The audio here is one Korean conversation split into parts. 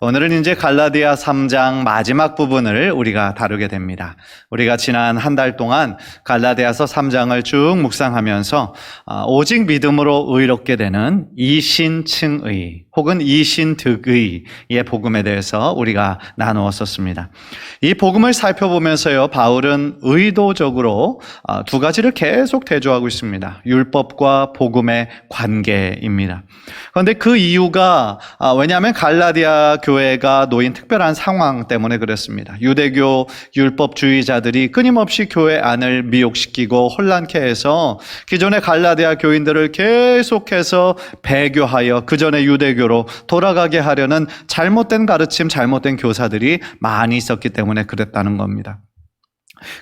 오늘은 이제 갈라디아 3장 마지막 부분을 우리가 다루게 됩니다. 우리가 지난 한 달 동안 갈라디아서 3장을 쭉 묵상하면서 아, 오직 믿음으로 의롭게 되는 이신층의 혹은 이신득의의 복음에 대해서 우리가 나누었었습니다. 이 복음을 살펴보면서요, 바울은 의도적으로 아, 두 가지를 계속 대조하고 있습니다. 율법과 복음의 관계입니다. 그런데 그 이유가 아, 왜냐하면 갈라디아 교회가 놓인 특별한 상황 때문에 그랬습니다. 유대교 율법주의자들이 끊임없이 교회 안을 미혹시키고 혼란케 해서 기존의 갈라디아 교인들을 계속해서 배교하여 그 전에 유대교로 돌아가게 하려는 잘못된 가르침, 잘못된 교사들이 많이 있었기 때문에 그랬다는 겁니다.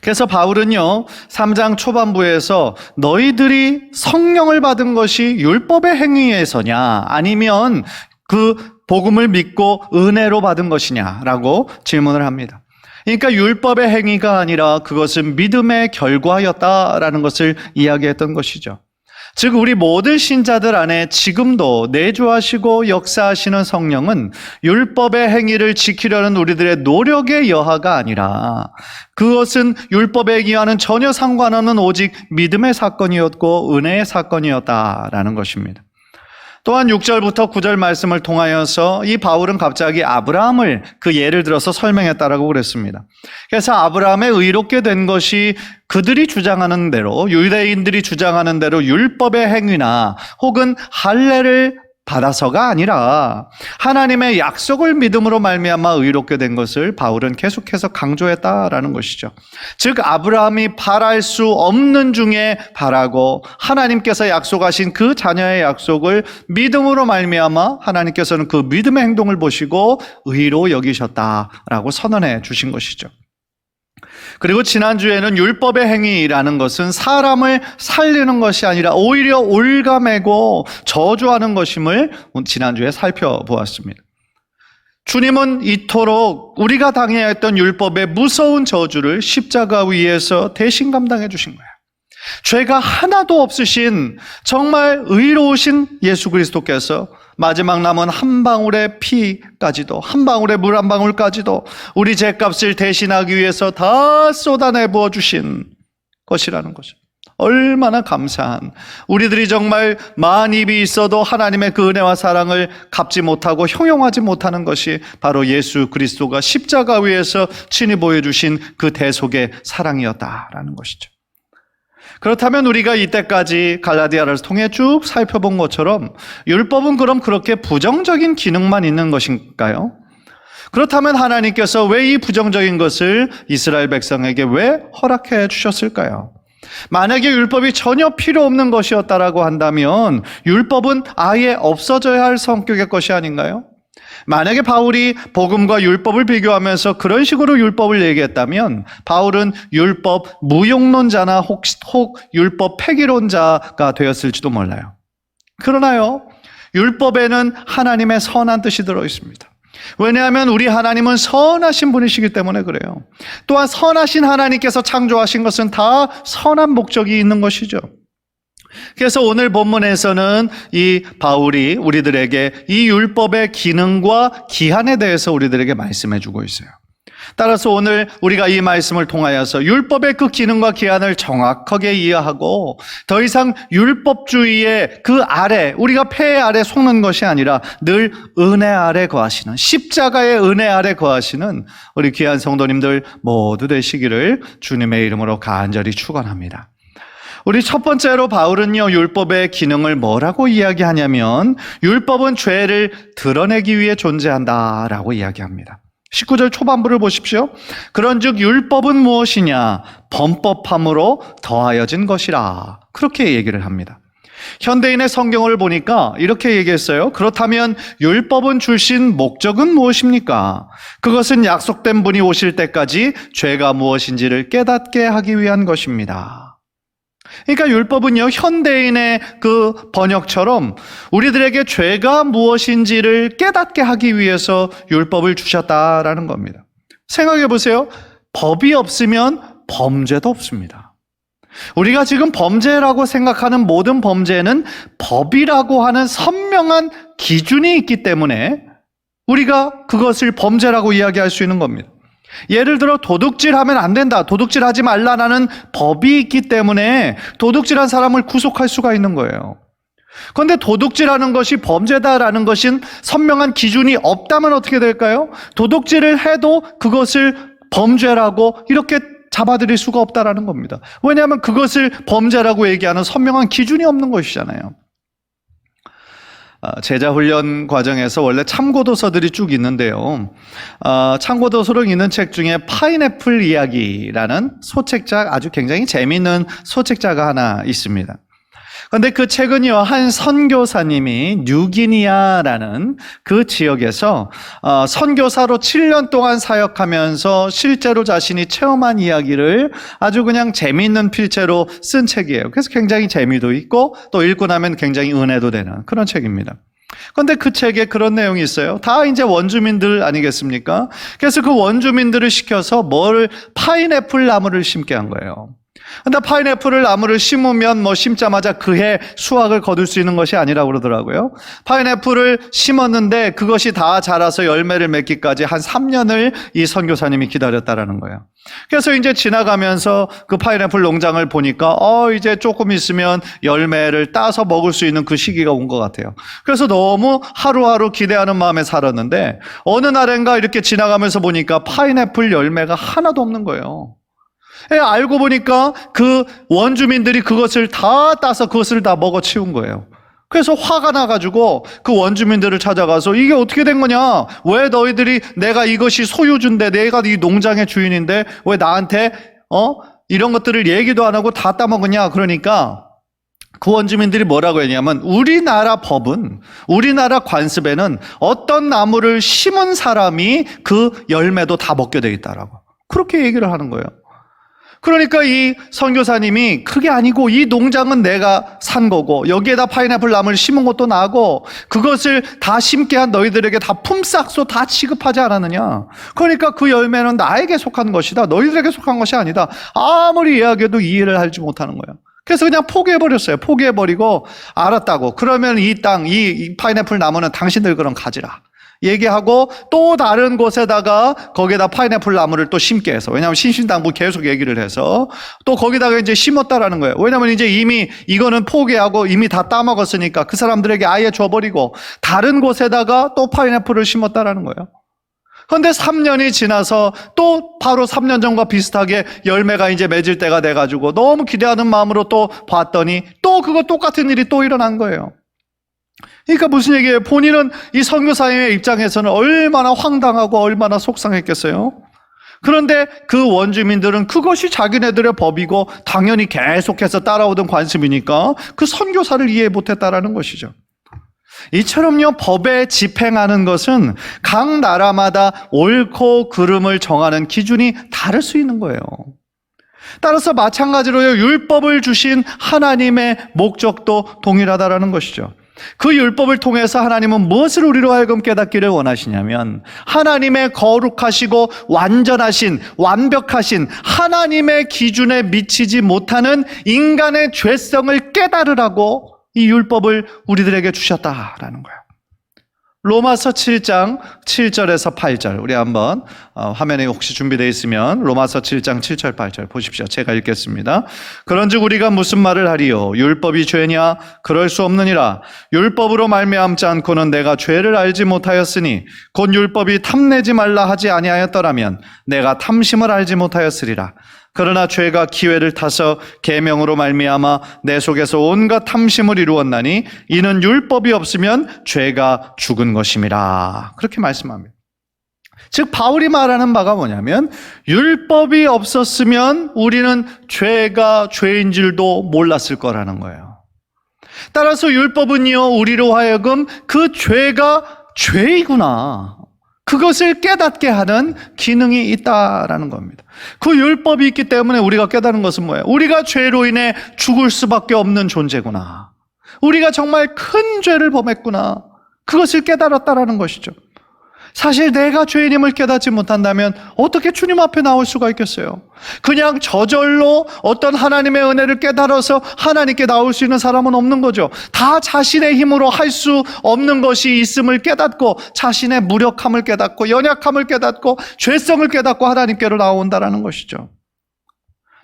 그래서 바울은요, 3장 초반부에서 너희들이 성령을 받은 것이 율법의 행위에서냐, 아니면 그 복음을 믿고 은혜로 받은 것이냐라고 질문을 합니다. 그러니까 율법의 행위가 아니라 그것은 믿음의 결과였다라는 것을 이야기했던 것이죠. 즉 우리 모든 신자들 안에 지금도 내주하시고 역사하시는 성령은 율법의 행위를 지키려는 우리들의 노력의 여하가 아니라 그것은 율법의 행위와는 전혀 상관없는 오직 믿음의 사건이었고 은혜의 사건이었다라는 것입니다. 또한 6절부터 9절 말씀을 통하여서 이 바울은 갑자기 아브라함을 그 예를 들어서 설명했다라고 그랬습니다. 그래서 아브라함의 의롭게 된 것이 그들이 주장하는 대로 유대인들이 주장하는 대로 율법의 행위나 혹은 할례를 받아서가 아니라 하나님의 약속을 믿음으로 말미암아 의롭게 된 것을 바울은 계속해서 강조했다라는 것이죠. 즉 아브라함이 바랄 수 없는 중에 바라고 하나님께서 약속하신 그 자녀의 약속을 믿음으로 말미암아 하나님께서는 그 믿음의 행동을 보시고 의로 여기셨다라고 선언해 주신 것이죠. 그리고 지난주에는 율법의 행위라는 것은 사람을 살리는 것이 아니라 오히려 올가매고 저주하는 것임을 지난주에 살펴보았습니다. 주님은 이토록 우리가 당해야 했던 율법의 무서운 저주를 십자가 위에서 대신 감당해 주신 거예요. 죄가 하나도 없으신 정말 의로우신 예수 그리스도께서 마지막 남은 한 방울의 피까지도 한 방울의 물 한 방울까지도 우리 죄값을 대신하기 위해서 다 쏟아내 부어 주신 것이라는 거죠. 얼마나 감사한 우리들이 정말 만 입이 있어도 하나님의 그 은혜와 사랑을 갚지 못하고 형용하지 못하는 것이 바로 예수 그리스도가 십자가 위에서 친히 보여주신 그 대속의 사랑이었다라는 것이죠. 그렇다면 우리가 이때까지 갈라디아를 통해 쭉 살펴본 것처럼 율법은 그럼 그렇게 부정적인 기능만 있는 것인가요? 그렇다면 하나님께서 왜 이 부정적인 것을 이스라엘 백성에게 왜 허락해 주셨을까요? 만약에 율법이 전혀 필요 없는 것이었다라고 한다면 율법은 아예 없어져야 할 성격의 것이 아닌가요? 만약에 바울이 복음과 율법을 비교하면서 그런 식으로 율법을 얘기했다면 바울은 율법 무용론자나 혹, 혹 율법 폐기론자가 되었을지도 몰라요. 그러나요, 율법에는 하나님의 선한 뜻이 들어 있습니다. 왜냐하면 우리 하나님은 선하신 분이시기 때문에 그래요. 또한 선하신 하나님께서 창조하신 것은 다 선한 목적이 있는 것이죠. 그래서 오늘 본문에서는 이 바울이 우리들에게 이 율법의 기능과 기한에 대해서 우리들에게 말씀해 주고 있어요. 따라서 오늘 우리가 이 말씀을 통하여서 율법의 그 기능과 기한을 정확하게 이해하고 더 이상 율법주의의 그 아래 우리가 폐 아래 속는 것이 아니라 늘 은혜 아래 거하시는 십자가의 은혜 아래 거하시는 우리 귀한 성도님들 모두 되시기를 주님의 이름으로 간절히 축원합니다. 우리 첫 번째로 바울은요, 율법의 기능을 뭐라고 이야기하냐면, 율법은 죄를 드러내기 위해 존재한다 라고 이야기합니다. 19절 초반부를 보십시오. 그런 즉, 율법은 무엇이냐? 범법함으로 더하여진 것이라. 그렇게 얘기를 합니다. 현대인의 성경을 보니까 이렇게 얘기했어요. 그렇다면 율법은 주신 목적은 무엇입니까? 그것은 약속된 분이 오실 때까지 죄가 무엇인지를 깨닫게 하기 위한 것입니다. 그러니까 율법은요, 현대인의 그 번역처럼 우리들에게 죄가 무엇인지를 깨닫게 하기 위해서 율법을 주셨다라는 겁니다. 생각해 보세요. 법이 없으면 범죄도 없습니다. 우리가 지금 범죄라고 생각하는 모든 범죄는 법이라고 하는 선명한 기준이 있기 때문에 우리가 그것을 범죄라고 이야기할 수 있는 겁니다. 예를 들어 도둑질 하면 안 된다. 도둑질 하지 말라라는 법이 있기 때문에 도둑질한 사람을 구속할 수가 있는 거예요. 그런데 도둑질하는 것이 범죄다라는 것은 선명한 기준이 없다면 어떻게 될까요? 도둑질을 해도 그것을 범죄라고 이렇게 잡아들일 수가 없다라는 겁니다. 왜냐하면 그것을 범죄라고 얘기하는 선명한 기준이 없는 것이잖아요. 아, 제자 훈련 과정에서 원래 참고 도서들이 쭉 있는데요. 아, 참고 도서로 있는 책 중에 파인애플 이야기라는 소책자 아주 굉장히 재미있는 소책자가 하나 있습니다. 그런데 그 책은요, 한 선교사님이 뉴기니아라는 그 지역에서 어, 선교사로 7년 동안 사역하면서 실제로 자신이 체험한 이야기를 아주 그냥 재미있는 필체로 쓴 책이에요. 그래서 굉장히 재미도 있고 또 읽고 나면 굉장히 은혜도 되는 그런 책입니다. 그런데 그 책에 그런 내용이 있어요. 다 이제 원주민들 아니겠습니까? 그래서 그 원주민들을 시켜서 뭘 파인애플 나무를 심게 한 거예요. 근데 파인애플을 나무를 심으면 뭐 심자마자 그해 수확을 거둘 수 있는 것이 아니라고 그러더라고요. 파인애플을 심었는데 그것이 다 자라서 열매를 맺기까지 한 3년을 이 선교사님이 기다렸다라는 거예요. 그래서 이제 지나가면서 그 파인애플 농장을 보니까 어 이제 조금 있으면 열매를 따서 먹을 수 있는 그 시기가 온 것 같아요. 그래서 너무 하루하루 기대하는 마음에 살았는데 어느 날엔가 이렇게 지나가면서 보니까 파인애플 열매가 하나도 없는 거예요. 예, 알고 보니까 그 원주민들이 그것을 다 따서 그것을 다 먹어 치운 거예요. 그래서 화가 나가지고 그 원주민들을 찾아가서 이게 어떻게 된 거냐? 왜 너희들이 내가 이것이 소유주인데 내가 이 농장의 주인인데 왜 나한테 어 이런 것들을 얘기도 안 하고 다 따먹으냐? 그러니까 그 원주민들이 뭐라고 했냐면 우리나라 법은 우리나라 관습에는 어떤 나무를 심은 사람이 그 열매도 다 먹게 돼 있다라고 그렇게 얘기를 하는 거예요. 그러니까 이 선교사님이 그게 아니고 이 농장은 내가 산 거고 여기에다 파인애플 나무를 심은 것도 나고 그것을 다 심게 한 너희들에게 다 품삯소 다 취급하지 않았느냐. 그러니까 그 열매는 나에게 속한 것이다. 너희들에게 속한 것이 아니다. 아무리 이야기해도 이해를 하지 못하는 거예요. 그래서 그냥 포기해버렸어요. 포기해버리고 알았다고. 그러면 이 땅, 이, 이 파인애플 나무는 당신들 그럼 가지라. 얘기하고 또 다른 곳에다가 거기다 파인애플 나무를 또 심게 해서 왜냐하면 신신당부 계속 얘기를 해서 또 거기다가 이제 심었다라는 거예요. 왜냐하면 이제 이미 이거는 포기하고 이미 다 따먹었으니까 그 사람들에게 아예 줘버리고 다른 곳에다가 또 파인애플을 심었다라는 거예요. 그런데 3년이 지나서 또 바로 3년 전과 비슷하게 열매가 이제 맺을 때가 돼가지고 너무 기대하는 마음으로 또 봤더니 또 그거 똑같은 일이 또 일어난 거예요. 그러니까 무슨 얘기예요? 본인은 이 선교사님의 입장에서는 얼마나 황당하고 얼마나 속상했겠어요? 그런데 그 원주민들은 그것이 자기네들의 법이고 당연히 계속해서 따라오던 관습이니까 그 선교사를 이해 못했다라는 것이죠. 이처럼요, 법에 집행하는 것은 각 나라마다 옳고 그름을 정하는 기준이 다를 수 있는 거예요. 따라서 마찬가지로요, 율법을 주신 하나님의 목적도 동일하다라는 것이죠. 그 율법을 통해서 하나님은 무엇을 우리로 하여금 깨닫기를 원하시냐면 하나님의 거룩하시고 완전하신 완벽하신 하나님의 기준에 미치지 못하는 인간의 죄성을 깨달으라고 이 율법을 우리들에게 주셨다라는 거예요. 로마서 7장 7절에서 8절. 우리 한번 어, 화면에 혹시 준비되어 있으면 로마서 7장 7절 8절 보십시오. 제가 읽겠습니다. 그런즉 우리가 무슨 말을 하리요? 율법이 죄냐? 그럴 수 없느니라. 율법으로 말미암지 않고는 내가 죄를 알지 못하였으니 곧 율법이 탐내지 말라 하지 아니하였더라면 내가 탐심을 알지 못하였으리라 그러나 죄가 기회를 타서 계명으로 말미암아 내 속에서 온갖 탐심을 이루었나니 이는 율법이 없으면 죄가 죽은 것임이라. 그렇게 말씀합니다. 즉 바울이 말하는 바가 뭐냐면 율법이 없었으면 우리는 죄가 죄인 줄도 몰랐을 거라는 거예요. 따라서 율법은요 우리로 하여금 그 죄가 죄이구나. 그것을 깨닫게 하는 기능이 있다라는 겁니다. 그 율법이 있기 때문에 우리가 깨닫는 것은 뭐예요? 우리가 죄로 인해 죽을 수밖에 없는 존재구나. 우리가 정말 큰 죄를 범했구나. 그것을 깨달았다라는 것이죠. 사실 내가 죄인임을 깨닫지 못한다면 어떻게 주님 앞에 나올 수가 있겠어요? 그냥 저절로 어떤 하나님의 은혜를 깨달아서 하나님께 나올 수 있는 사람은 없는 거죠. 다 자신의 힘으로 할 수 없는 것이 있음을 깨닫고 자신의 무력함을 깨닫고 연약함을 깨닫고 죄성을 깨닫고 하나님께로 나온다라는 것이죠.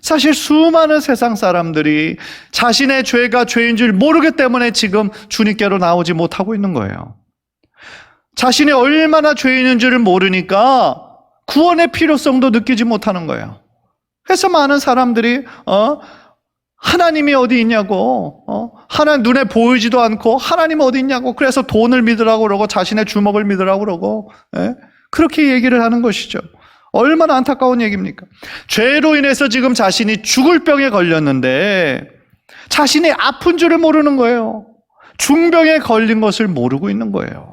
사실 수많은 세상 사람들이 자신의 죄가 죄인 줄 모르기 때문에 지금 주님께로 나오지 못하고 있는 거예요. 자신이 얼마나 죄인인 줄을 모르니까 구원의 필요성도 느끼지 못하는 거예요. 그래서 많은 사람들이 어 하나님이 어디 있냐고 어 하나님 눈에 보이지도 않고 하나님 어디 있냐고 그래서 돈을 믿으라고 그러고 자신의 주먹을 믿으라고 그러고 예? 그렇게 얘기를 하는 것이죠. 얼마나 안타까운 얘기입니까? 죄로 인해서 지금 자신이 죽을 병에 걸렸는데 자신이 아픈 줄을 모르는 거예요. 중병에 걸린 것을 모르고 있는 거예요.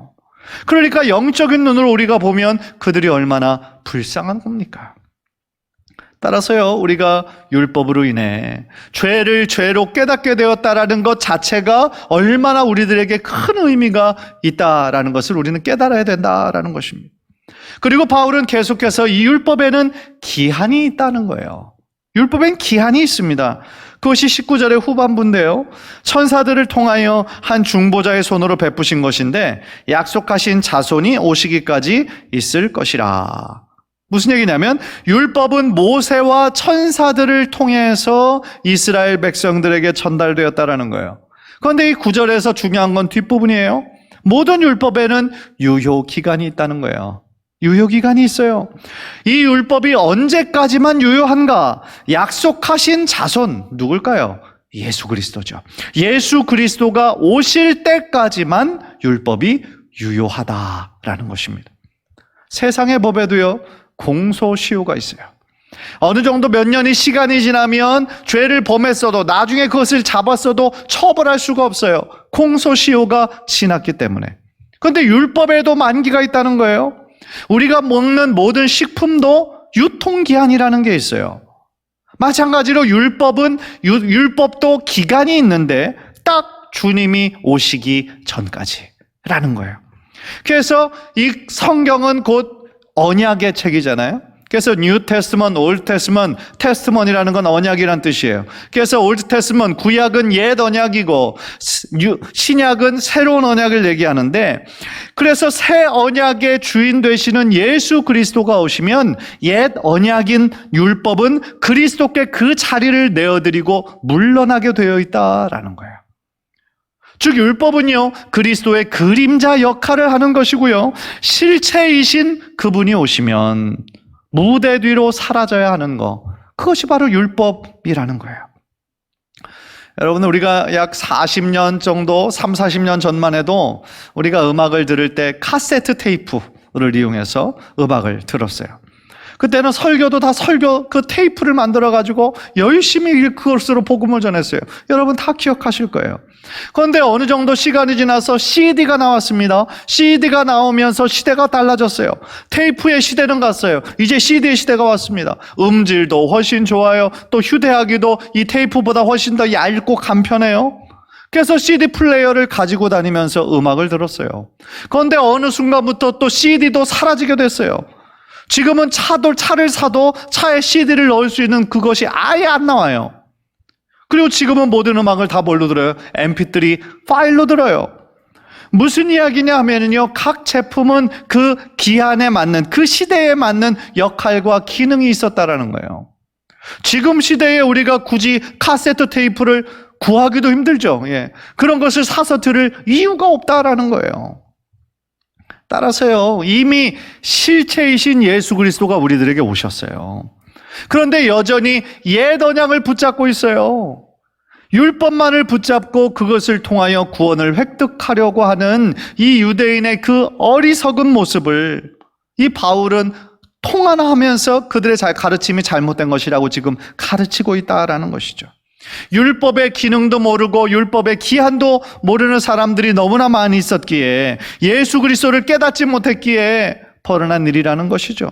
그러니까 영적인 눈으로 우리가 보면 그들이 얼마나 불쌍한 겁니까? 따라서요, 우리가 율법으로 인해 죄를 죄로 깨닫게 되었다라는 것 자체가 얼마나 우리들에게 큰 의미가 있다라는 것을 우리는 깨달아야 된다라는 것입니다. 그리고 바울은 계속해서 이 율법에는 기한이 있다는 거예요. 율법엔 기한이 있습니다. 그것이 19절의 후반부인데요. 천사들을 통하여 한 중보자의 손으로 베푸신 것인데 약속하신 자손이 오시기까지 있을 것이라. 무슨 얘기냐면 율법은 모세와 천사들을 통해서 이스라엘 백성들에게 전달되었다라는 거예요. 그런데 이 구절에서 중요한 건 뒷부분이에요. 모든 율법에는 유효 기간이 있다는 거예요. 유효 기간이 있어요. 이 율법이 언제까지만 유효한가? 약속하신 자손 누굴까요? 예수 그리스도죠. 예수 그리스도가 오실 때까지만 율법이 유효하다라는 것입니다. 세상의 법에도요. 공소시효가 있어요. 어느 정도 몇 년이 시간이 지나면 죄를 범했어도 나중에 그것을 잡았어도 처벌할 수가 없어요. 공소시효가 지났기 때문에. 그런데 율법에도 만기가 있다는 거예요. 우리가 먹는 모든 식품도 유통기한이라는 게 있어요. 마찬가지로 율법은, 유, 율법도 기간이 있는데 딱 주님이 오시기 전까지라는 거예요. 그래서 이 성경은 곧 언약의 책이잖아요. 그래서 뉴 테스먼, 올드 테스먼, 테스먼이라는 건 언약이란 뜻이에요. 그래서 올드 테스먼 구약은 옛 언약이고 신약은 새로운 언약을 얘기하는데 그래서 새 언약의 주인 되시는 예수 그리스도가 오시면 옛 언약인 율법은 그리스도께 그 자리를 내어드리고 물러나게 되어 있다라는 거예요. 즉 율법은요 그리스도의 그림자 역할을 하는 것이고요 실체이신 그분이 오시면 무대 뒤로 사라져야 하는 거 그것이 바로 율법이라는 거예요. 여러분 우리가 약 40년 정도 3, 40년 전만 해도 우리가 음악을 들을 때 카세트 테이프를 이용해서 음악을 들었어요. 그때는 설교도 다 설교 그 테이프를 만들어 가지고 열심히 그것으로 복음을 전했어요. 여러분 다 기억하실 거예요. 그런데 어느 정도 시간이 지나서 CD가 나왔습니다. CD가 나오면서 시대가 달라졌어요. 테이프의 시대는 갔어요. 이제 CD의 시대가 왔습니다. 음질도 훨씬 좋아요. 또 휴대하기도 이 테이프보다 훨씬 더 얇고 간편해요. 그래서 CD 플레이어를 가지고 다니면서 음악을 들었어요. 그런데 어느 순간부터 또 CD도 사라지게 됐어요. 지금은 차도 차를 사도 차에 CD를 넣을 수 있는 그것이 아예 안 나와요. 그리고 지금은 모든 음악을 다 뭘로 들어요? MP3 파일로 들어요. 무슨 이야기냐 하면요. 각 제품은 그 기한에 맞는, 그 시대에 맞는 역할과 기능이 있었다라는 거예요. 지금 시대에 우리가 굳이 카세트 테이프를 구하기도 힘들죠. 예. 그런 것을 사서 들을 이유가 없다라는 거예요. 따라서요, 이미 실체이신 예수 그리스도가 우리들에게 오셨어요. 그런데 여전히 옛 언약을 붙잡고 있어요. 율법만을 붙잡고 그것을 통하여 구원을 획득하려고 하는 이 유대인의 그 어리석은 모습을 이 바울은 통하나 하면서 그들의 잘 가르침이 잘못된 것이라고 지금 가르치고 있다라는 것이죠. 율법의 기능도 모르고 율법의 기한도 모르는 사람들이 너무나 많이 있었기에 예수 그리스도를 깨닫지 못했기에 벌어난 일이라는 것이죠.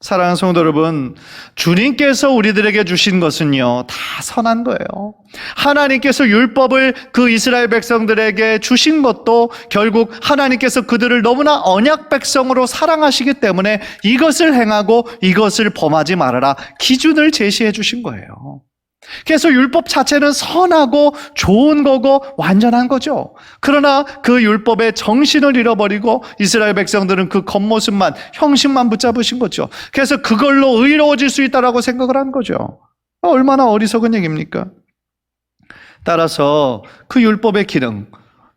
사랑하는 성도 여러분, 주님께서 우리들에게 주신 것은요, 다 선한 거예요. 하나님께서 율법을 그 이스라엘 백성들에게 주신 것도 결국 하나님께서 그들을 너무나 언약 백성으로 사랑하시기 때문에 이것을 행하고 이것을 범하지 말아라 기준을 제시해 주신 거예요. 그래서 율법 자체는 선하고 좋은 거고 완전한 거죠. 그러나 그 율법의 정신을 잃어버리고 이스라엘 백성들은 그 겉모습만 형식만 붙잡으신 거죠. 그래서 그걸로 의로워질 수 있다라고 생각을 한 거죠. 얼마나 어리석은 얘기입니까? 따라서 그 율법의 기능,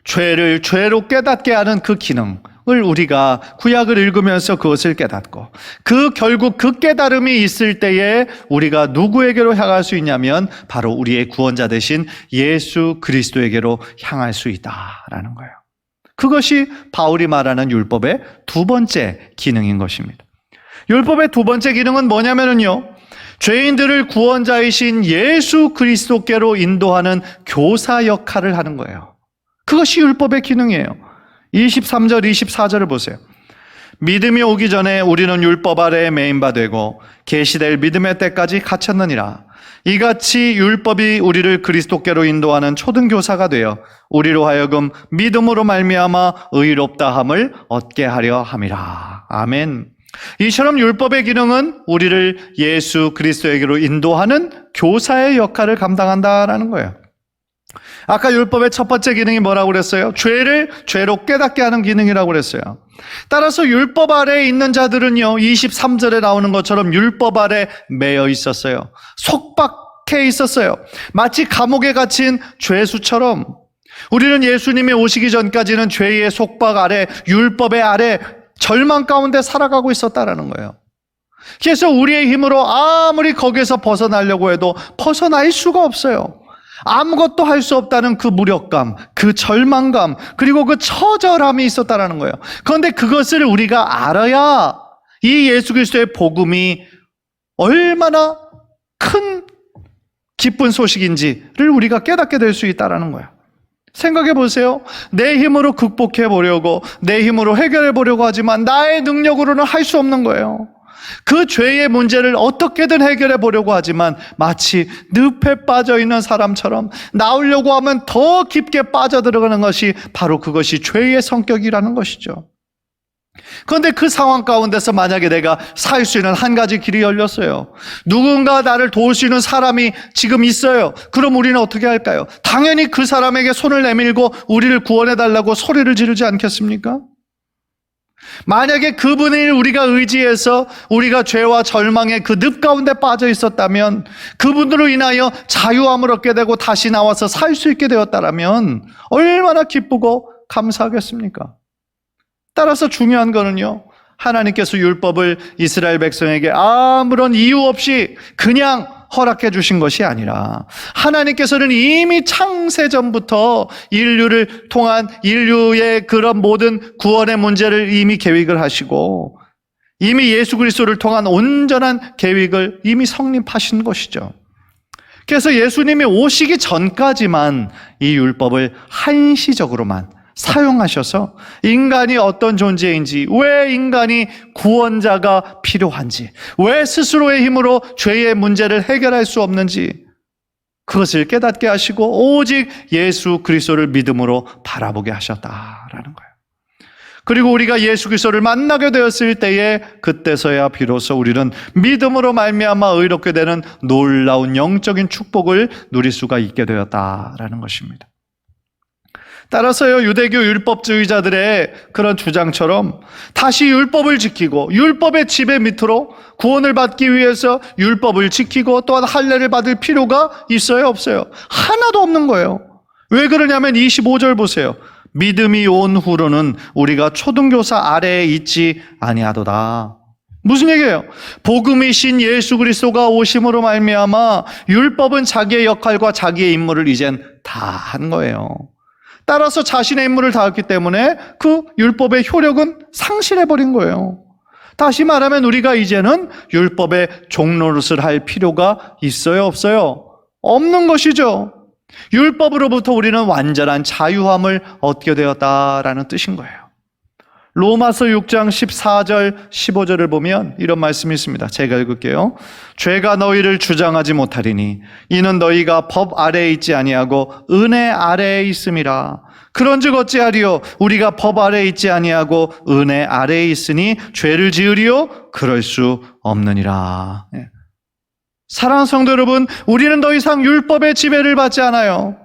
죄를 죄로 깨닫게 하는 그 기능을 우리가 구약을 읽으면서 그것을 깨닫고 그 결국 그 깨달음이 있을 때에 우리가 누구에게로 향할 수 있냐면 바로 우리의 구원자 되신 예수 그리스도에게로 향할 수 있다라는 거예요. 그것이 바울이 말하는 율법의 두 번째 기능인 것입니다. 율법의 두 번째 기능은 뭐냐면요. 죄인들을 구원자이신 예수 그리스도께로 인도하는 교사 역할을 하는 거예요. 그것이 율법의 기능이에요. 23절, 24절을 보세요. 믿음이 오기 전에 우리는 율법 아래에 메인바 되고 계시될 믿음의 때까지 갇혔느니라. 이같이 율법이 우리를 그리스도께로 인도하는 초등 교사가 되어 우리로 하여금 믿음으로 말미암아 의롭다 함을 얻게 하려 함이라. 아멘. 이처럼 율법의 기능은 우리를 예수 그리스도에게로 인도하는 교사의 역할을 감당한다라는 거예요. 아까 율법의 첫 번째 기능이 뭐라고 그랬어요? 죄를 죄로 깨닫게 하는 기능이라고 그랬어요. 따라서 율법 아래에 있는 자들은요, 23절에 나오는 것처럼 율법 아래 매여 있었어요. 속박해 있었어요. 마치 감옥에 갇힌 죄수처럼 우리는 예수님이 오시기 전까지는 죄의 속박 아래, 율법의 아래, 절망 가운데 살아가고 있었다라는 거예요. 그래서 우리의 힘으로 아무리 거기에서 벗어나려고 해도 벗어날 수가 없어요. 아무것도 할 수 없다는 그 무력감, 그 절망감, 그리고 그 처절함이 있었다라는 거예요. 그런데 그것을 우리가 알아야 이 예수 그리스도의 복음이 얼마나 큰 기쁜 소식인지를 우리가 깨닫게 될 수 있다라는 거예요. 생각해 보세요. 내 힘으로 극복해 보려고, 내 힘으로 해결해 보려고 하지만 나의 능력으로는 할 수 없는 거예요. 그 죄의 문제를 어떻게든 해결해 보려고 하지만 마치 늪에 빠져 있는 사람처럼 나오려고 하면 더 깊게 빠져들어가는 것이 바로 그것이 죄의 성격이라는 것이죠. 그런데 그 상황 가운데서 만약에 내가 살 수 있는 한 가지 길이 열렸어요. 누군가 나를 도울 수 있는 사람이 지금 있어요. 그럼 우리는 어떻게 할까요? 당연히 그 사람에게 손을 내밀고 우리를 구원해 달라고 소리를 지르지 않겠습니까? 만약에 그분을 우리가 의지해서 우리가 죄와 절망의 그 늪 가운데 빠져 있었다면 그분으로 인하여 자유함을 얻게 되고 다시 나와서 살 수 있게 되었다면 얼마나 기쁘고 감사하겠습니까? 따라서 중요한 거는요. 하나님께서 율법을 이스라엘 백성에게 아무런 이유 없이 그냥 허락해 주신 것이 아니라 하나님께서는 이미 창세 전부터 인류를 통한 인류의 그런 모든 구원의 문제를 이미 계획을 하시고 이미 예수 그리스도를 통한 온전한 계획을 이미 성립하신 것이죠. 그래서 예수님이 오시기 전까지만 이 율법을 한시적으로만 사용하셔서 인간이 어떤 존재인지, 왜 인간이 구원자가 필요한지, 왜 스스로의 힘으로 죄의 문제를 해결할 수 없는지, 그것을 깨닫게 하시고 오직 예수 그리스도를 믿음으로 바라보게 하셨다라는 거예요. 그리고 우리가 예수 그리스도를 만나게 되었을 때에 그때서야 비로소 우리는 믿음으로 말미암아 의롭게 되는 놀라운 영적인 축복을 누릴 수가 있게 되었다라는 것입니다. 따라서요, 유대교 율법주의자들의 그런 주장처럼 다시 율법을 지키고 율법의 지배 밑으로 구원을 받기 위해서 율법을 지키고 또한 할례를 받을 필요가 있어요, 없어요? 하나도 없는 거예요. 왜 그러냐면 25절 보세요. 믿음이 온 후로는 우리가 초등교사 아래에 있지 아니하도다. 무슨 얘기예요? 복음이신 예수 그리스도가 오심으로 말미암아 율법은 자기의 역할과 자기의 임무를 이젠 다 한 거예요. 따라서 자신의 임무를 다했기 때문에 그 율법의 효력은 상실해 버린 거예요. 다시 말하면 우리가 이제는 율법의 종노릇을 할 필요가 있어요, 없어요? 없는 것이죠. 율법으로부터 우리는 완전한 자유함을 얻게 되었다라는 뜻인 거예요. 로마서 6장 14절 15절을 보면 이런 말씀이 있습니다. 제가 읽을게요. 죄가 너희를 주장하지 못하리니 이는 너희가 법 아래에 있지 아니하고 은혜 아래에 있음이라. 그런즉 어찌하리요 우리가 법 아래에 있지 아니하고 은혜 아래에 있으니 죄를 지으리요 그럴 수 없느니라. 예. 사랑하는 성도 여러분, 우리는 더 이상 율법의 지배를 받지 않아요.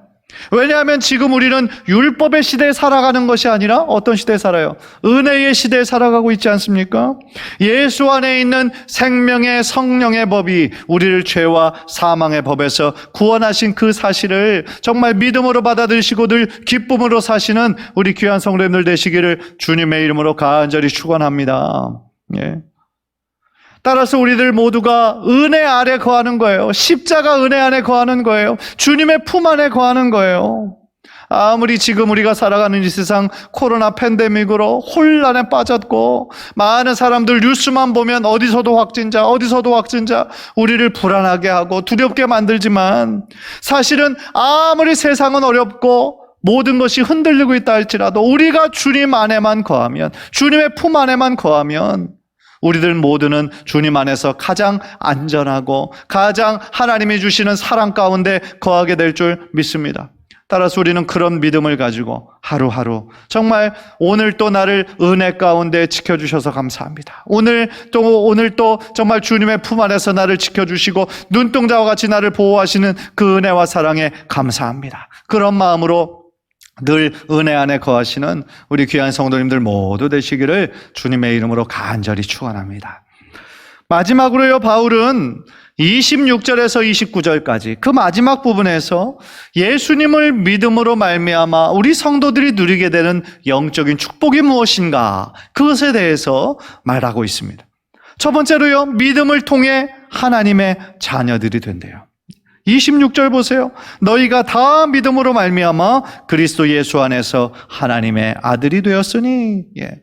왜냐하면 지금 우리는 율법의 시대에 살아가는 것이 아니라 어떤 시대에 살아요? 은혜의 시대에 살아가고 있지 않습니까? 예수 안에 있는 생명의 성령의 법이 우리를 죄와 사망의 법에서 구원하신 그 사실을 정말 믿음으로 받아들이시고 늘 기쁨으로 사시는 우리 귀한 성도님들 되시기를 주님의 이름으로 간절히 축원합니다. 예. 따라서 우리들 모두가 은혜 아래 거하는 거예요. 십자가 은혜 안에 거하는 거예요. 주님의 품 안에 거하는 거예요. 아무리 지금 우리가 살아가는 이 세상 코로나 팬데믹으로 혼란에 빠졌고 많은 사람들 뉴스만 보면 어디서도 확진자, 어디서도 확진자 우리를 불안하게 하고 두렵게 만들지만 사실은 아무리 세상은 어렵고 모든 것이 흔들리고 있다 할지라도 우리가 주님 안에만 거하면 주님의 품 안에만 거하면 우리들 모두는 주님 안에서 가장 안전하고 가장 하나님이 주시는 사랑 가운데 거하게 될 줄 믿습니다. 따라서 우리는 그런 믿음을 가지고 하루하루 정말 오늘 또 나를 은혜 가운데 지켜주셔서 감사합니다. 오늘 또 오늘 또 정말 주님의 품 안에서 나를 지켜주시고 눈동자와 같이 나를 보호하시는 그 은혜와 사랑에 감사합니다. 그런 마음으로 늘 은혜 안에 거하시는 우리 귀한 성도님들 모두 되시기를 주님의 이름으로 간절히 축원합니다. 마지막으로요 바울은 26절에서 29절까지 그 마지막 부분에서 예수님을 믿음으로 말미암아 우리 성도들이 누리게 되는 영적인 축복이 무엇인가 그것에 대해서 말하고 있습니다. 첫 번째로요 믿음을 통해 하나님의 자녀들이 된대요. 26절 보세요. 너희가 다 믿음으로 말미암아 그리스도 예수 안에서 하나님의 아들이 되었으니 예.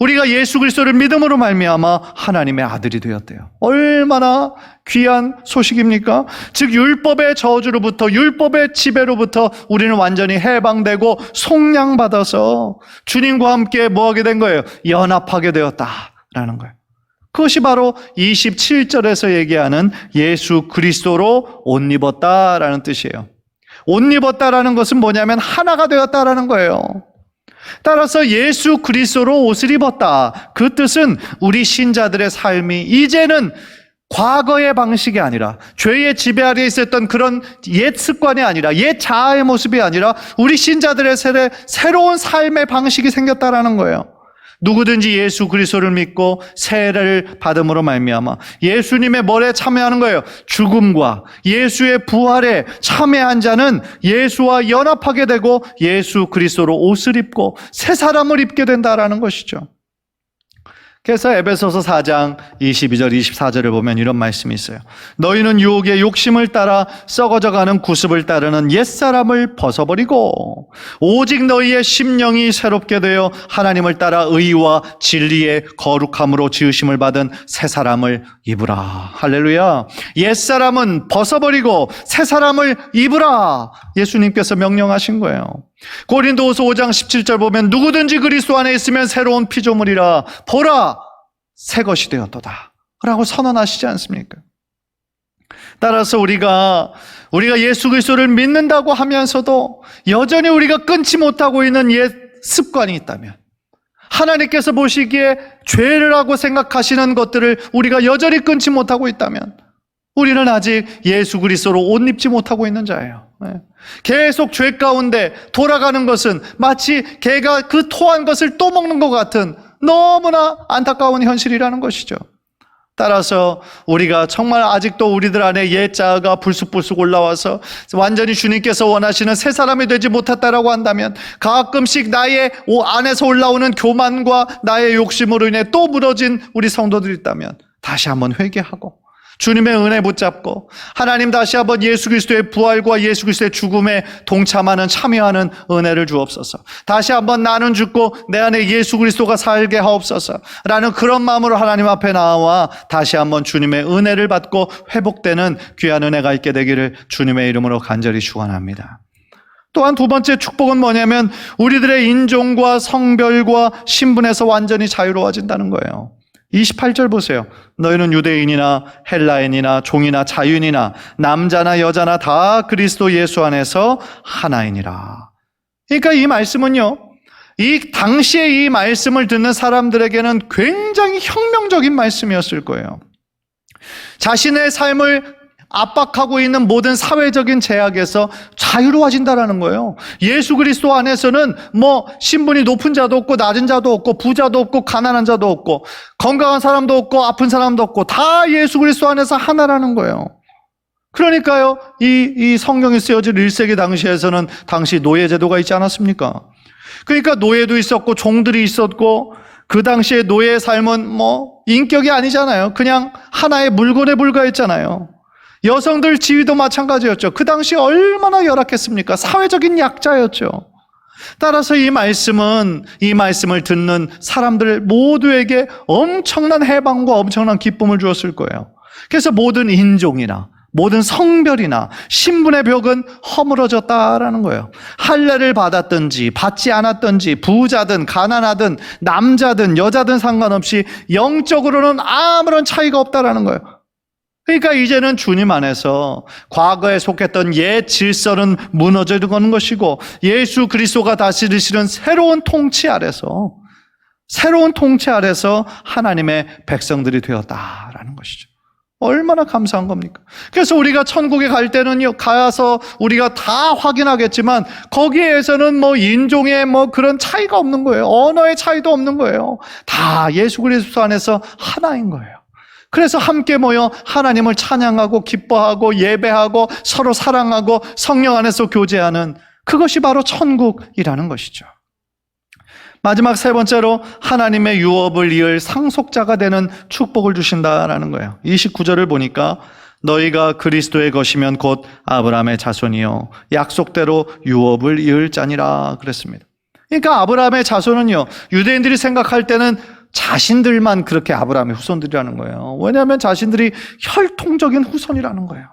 우리가 예수 그리스도를 믿음으로 말미암아 하나님의 아들이 되었대요. 얼마나 귀한 소식입니까? 즉 율법의 저주로부터 율법의 지배로부터 우리는 완전히 해방되고 속량받아서 주님과 함께 뭐 하게 된 거예요? 연합하게 되었다라는 거예요. 그것이 바로 27절에서 얘기하는 예수 그리스도로 옷 입었다라는 뜻이에요. 옷 입었다라는 것은 뭐냐면 하나가 되었다라는 거예요. 따라서 예수 그리스도로 옷을 입었다. 그 뜻은 우리 신자들의 삶이 이제는 과거의 방식이 아니라 죄의 지배 아래 있었던 그런 옛 습관이 아니라 옛 자아의 모습이 아니라 우리 신자들의 새로운 삶의 방식이 생겼다라는 거예요. 누구든지 예수 그리스도를 믿고 세례를 받음으로 말미암아 예수님의 뭘에 참여하는 거예요. 죽음과 예수의 부활에 참여한 자는 예수와 연합하게 되고 예수 그리스도로 옷을 입고 새 사람을 입게 된다라는 것이죠. 그래서 에베소서 4장 22절 24절을 보면 이런 말씀이 있어요. 너희는 유혹의 욕심을 따라 썩어져 가는 구습을 따르는 옛사람을 벗어버리고 오직 너희의 심령이 새롭게 되어 하나님을 따라 의와 진리의 거룩함으로 지으심을 받은 새 사람을 입으라. 할렐루야. 옛사람은 벗어버리고 새 사람을 입으라. 예수님께서 명령하신 거예요. 고린도후서 5장 17절 보면 누구든지 그리스도 안에 있으면 새로운 피조물이라 보라 새 것이 되었도다 라고 선언하시지 않습니까? 따라서 우리가 우리가 예수 그리스도를 믿는다고 하면서도 여전히 우리가 끊지 못하고 있는 옛 습관이 있다면 하나님께서 보시기에 죄를 하고 생각하시는 것들을 우리가 여전히 끊지 못하고 있다면 우리는 아직 예수 그리스도로 옷 입지 못하고 있는 자예요. 네. 계속 죄 가운데 돌아가는 것은 마치 개가 그 토한 것을 또 먹는 것 같은 너무나 안타까운 현실이라는 것이죠. 따라서 우리가 정말 아직도 우리들 안에 옛 자아가 불쑥불쑥 올라와서 완전히 주님께서 원하시는 새 사람이 되지 못했다라고 한다면 가끔씩 나의 안에서 올라오는 교만과 나의 욕심으로 인해 또 무너진 우리 성도들이 있다면 다시 한번 회개하고 주님의 은혜 붙잡고 하나님 다시 한번 예수 그리스도의 부활과 예수 그리스도의 죽음에 동참하는 참여하는 은혜를 주옵소서. 다시 한번 나는 죽고 내 안에 예수 그리스도가 살게 하옵소서라는 그런 마음으로 하나님 앞에 나와 다시 한번 주님의 은혜를 받고 회복되는 귀한 은혜가 있게 되기를 주님의 이름으로 간절히 축원합니다. 또한 두 번째 축복은 뭐냐면 우리들의 인종과 성별과 신분에서 완전히 자유로워진다는 거예요. 28절 보세요. 너희는 유대인이나 헬라인이나 종이나 자유인이나 남자나 여자나 다 그리스도 예수 안에서 하나이니라. 그러니까 이 말씀은요. 이 당시에 이 말씀을 듣는 사람들에게는 굉장히 혁명적인 말씀이었을 거예요. 자신의 삶을 압박하고 있는 모든 사회적인 제약에서 자유로워진다라는 거예요. 예수 그리스도 안에서는 뭐 신분이 높은 자도 없고 낮은 자도 없고 부자도 없고 가난한 자도 없고 건강한 사람도 없고 아픈 사람도 없고 다 예수 그리스도 안에서 하나라는 거예요. 그러니까요, 이, 이 성경이 쓰여질 1세기 당시에서는 당시 노예제도가 있지 않았습니까? 그러니까 노예도 있었고 종들이 있었고 그 당시에 노예의 삶은 뭐 인격이 아니잖아요. 그냥 하나의 물건에 불과했잖아요. 여성들 지위도 마찬가지였죠. 그 당시 얼마나 열악했습니까? 사회적인 약자였죠. 따라서 이 말씀은 이 말씀을 듣는 사람들 모두에게 엄청난 해방과 엄청난 기쁨을 주었을 거예요. 그래서 모든 인종이나 모든 성별이나 신분의 벽은 허물어졌다라는 거예요. 할례를 받았든지 받지 않았든지 부자든 가난하든 남자든 여자든 상관없이 영적으로는 아무런 차이가 없다라는 거예요. 그러니까 이제는 주님 안에서 과거에 속했던 옛 질서는 무너져가는 것이고 예수 그리스도가 다스리시는 새로운 통치 아래서 새로운 통치 아래서 하나님의 백성들이 되었다라는 것이죠. 얼마나 감사한 겁니까? 그래서 우리가 천국에 갈 때는요, 가서 우리가 다 확인하겠지만, 거기에서는 뭐 인종의 뭐 그런 차이가 없는 거예요. 언어의 차이도 없는 거예요. 다 예수 그리스도 안에서 하나인 거예요. 그래서 함께 모여 하나님을 찬양하고 기뻐하고 예배하고 서로 사랑하고 성령 안에서 교제하는 그것이 바로 천국이라는 것이죠. 마지막 세 번째로 하나님의 유업을 이을 상속자가 되는 축복을 주신다라는 거예요. 29절을 보니까 너희가 그리스도의 것이면 곧 아브라함의 자손이요 약속대로 유업을 이을 자니라 그랬습니다. 그러니까 아브라함의 자손은요 유대인들이 생각할 때는 자신들만 그렇게 아브라함의 후손들이라는 거예요. 왜냐하면 자신들이 혈통적인 후손이라는 거예요.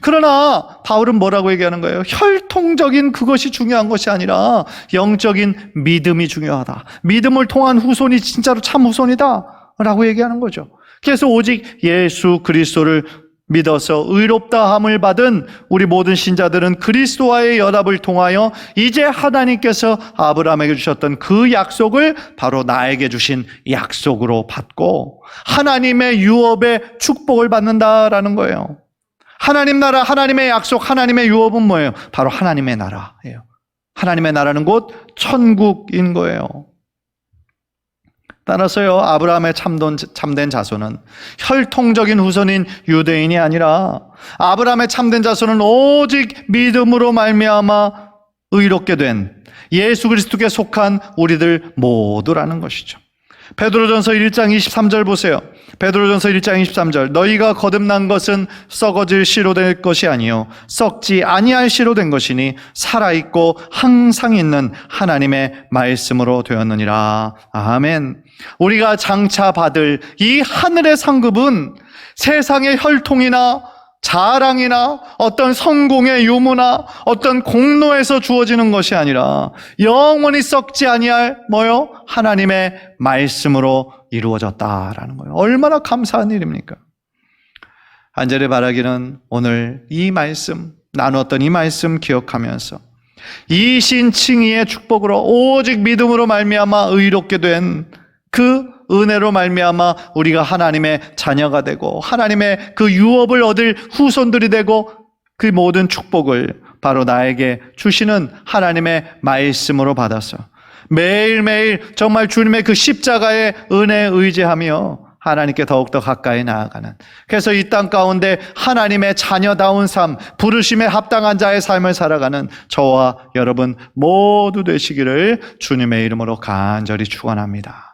그러나 바울은 뭐라고 얘기하는 거예요? 혈통적인 그것이 중요한 것이 아니라 영적인 믿음이 중요하다. 믿음을 통한 후손이 진짜로 참 후손이다. 라고 얘기하는 거죠. 그래서 오직 예수 그리스도를 믿어서 의롭다함을 받은 우리 모든 신자들은 그리스도와의 연합을 통하여 이제 하나님께서 아브라함에게 주셨던 그 약속을 바로 나에게 주신 약속으로 받고 하나님의 유업의 축복을 받는다라는 거예요. 하나님 나라, 하나님의 약속, 하나님의 유업은 뭐예요? 바로 하나님의 나라예요. 하나님의 나라는 곧 천국인 거예요. 따라서요, 아브라함의 참돈, 참된 자손은 혈통적인 후손인 유대인이 아니라 아브라함의 참된 자손은 오직 믿음으로 말미암아 의롭게 된 예수 그리스도께 속한 우리들 모두라는 것이죠. 베드로전서 1장 23절 보세요. 베드로전서 1장 23절 너희가 거듭난 것은 썩어질 씨로 될 것이 아니요 썩지 아니할 씨로 된 것이니 살아 있고 항상 있는 하나님의 말씀으로 되었느니라. 아멘. 우리가 장차 받을 이 하늘의 상급은 세상의 혈통이나 자랑이나 어떤 성공의 유무나 어떤 공로에서 주어지는 것이 아니라 영원히 썩지 아니할 뭐요? 하나님의 말씀으로 이루어졌다라는 거예요. 얼마나 감사한 일입니까? 한절의 바라기는 오늘 이 말씀 나누었던 이 말씀 기억하면서 이 신칭의의 축복으로 오직 믿음으로 말미암아 의롭게 된 그 은혜로 말미암아 우리가 하나님의 자녀가 되고 하나님의 그 유업을 얻을 후손들이 되고 그 모든 축복을 바로 나에게 주시는 하나님의 말씀으로 받아서 매일매일 정말 주님의 그 십자가의 은혜에 의지하며 하나님께 더욱더 가까이 나아가는 그래서 이 땅 가운데 하나님의 자녀다운 삶, 부르심에 합당한 자의 삶을 살아가는 저와 여러분 모두 되시기를 주님의 이름으로 간절히 축원합니다.